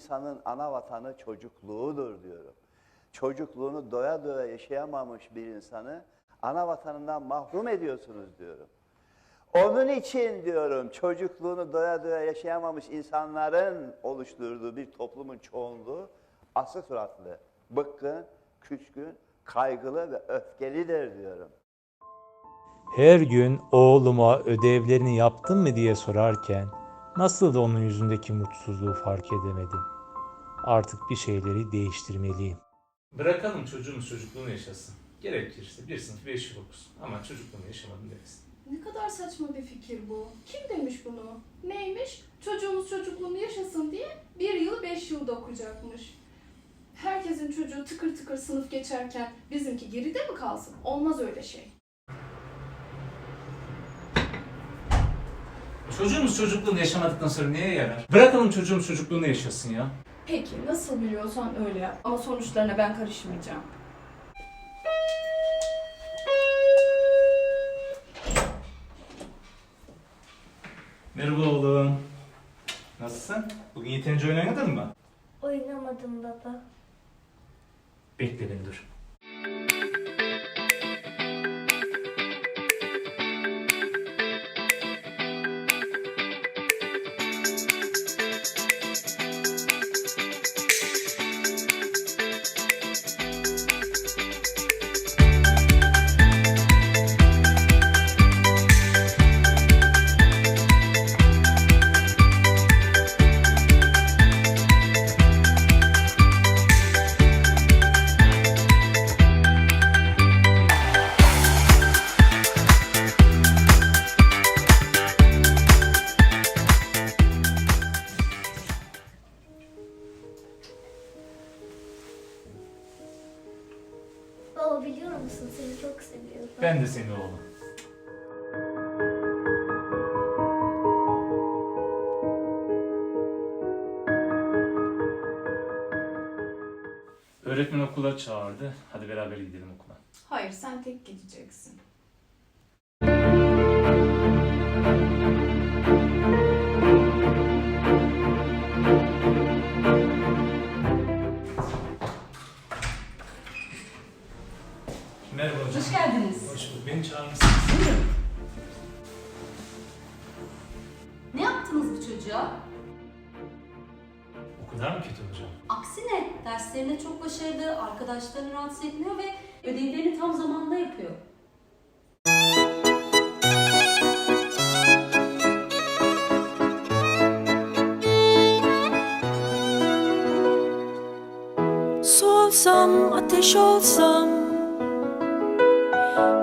insanın ana vatanı çocukluğudur diyorum. Çocukluğunu doya doya yaşayamamış bir insanı ana vatanından mahrum ediyorsunuz diyorum. Onun için diyorum çocukluğunu doya doya yaşayamamış insanların oluşturduğu bir toplumun çoğunluğu asık suratlı, bıkkın, küskün, kaygılı ve öfkelidir diyorum. Her gün oğluma ödevlerini yaptın mı diye sorarken nasıl da onun yüzündeki mutsuzluğu fark edemedim. Artık bir şeyleri değiştirmeliyim. Bırakalım çocuğumuz çocukluğunu yaşasın. Gerekirse bir sınıf beş yıl okusun. Ama çocukluğunu yaşamadım demesin. Ne kadar saçma bir fikir bu. Kim demiş bunu? Neymiş? Çocuğumuz çocukluğunu yaşasın diye bir yıl beş yılda okuyacakmış. Herkesin çocuğu tıkır tıkır sınıf geçerken bizimki geride mi kalsın? Olmaz öyle şey. Çocuğumuz çocukluğunu yaşamadıktan sonra neye yarar? Bırakalım çocuğumuz çocukluğunu yaşasın ya. Peki nasıl biliyorsan öyle yap. Ama sonuçlarına ben karışmayacağım. Merhaba oğlum. Nasılsın? Bugün yeterince oyun oynadın mı? Oynamadım baba. Bekle beni dur. Musun seni çok seviyorum. Ben de seni oğlum. Öğretmen okula çağırdı. Hadi beraber gidelim okula. Hayır sen tek gideceksin. Merhaba hocam. Hoş geldiniz. Hoş bulduk. Beni çağırmışsınız. Buyurun. Ne yaptınız bu çocuğa? O kadar mı kötü hocam? Aksine derslerinde çok başarılı, arkadaşlarını rahatsız etmiyor ve ödevlerini tam zamanında yapıyor. Su olsam, ateş olsam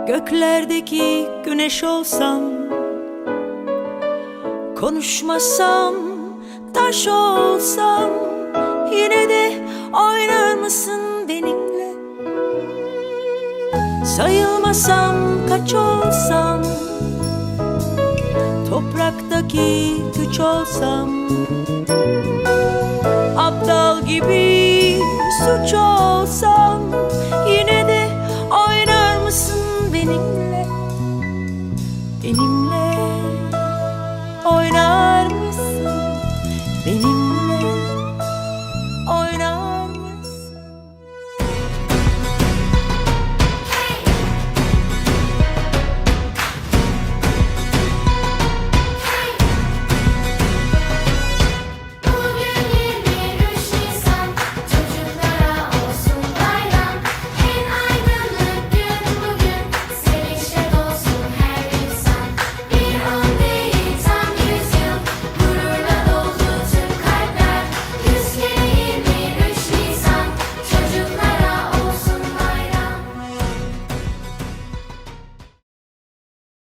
Göklerdeki güneş olsam Konuşmasam, taş olsam Yine de oynar mısın benimle? Sayılmasam, kaç olsam Topraktaki güç olsam Aptal gibi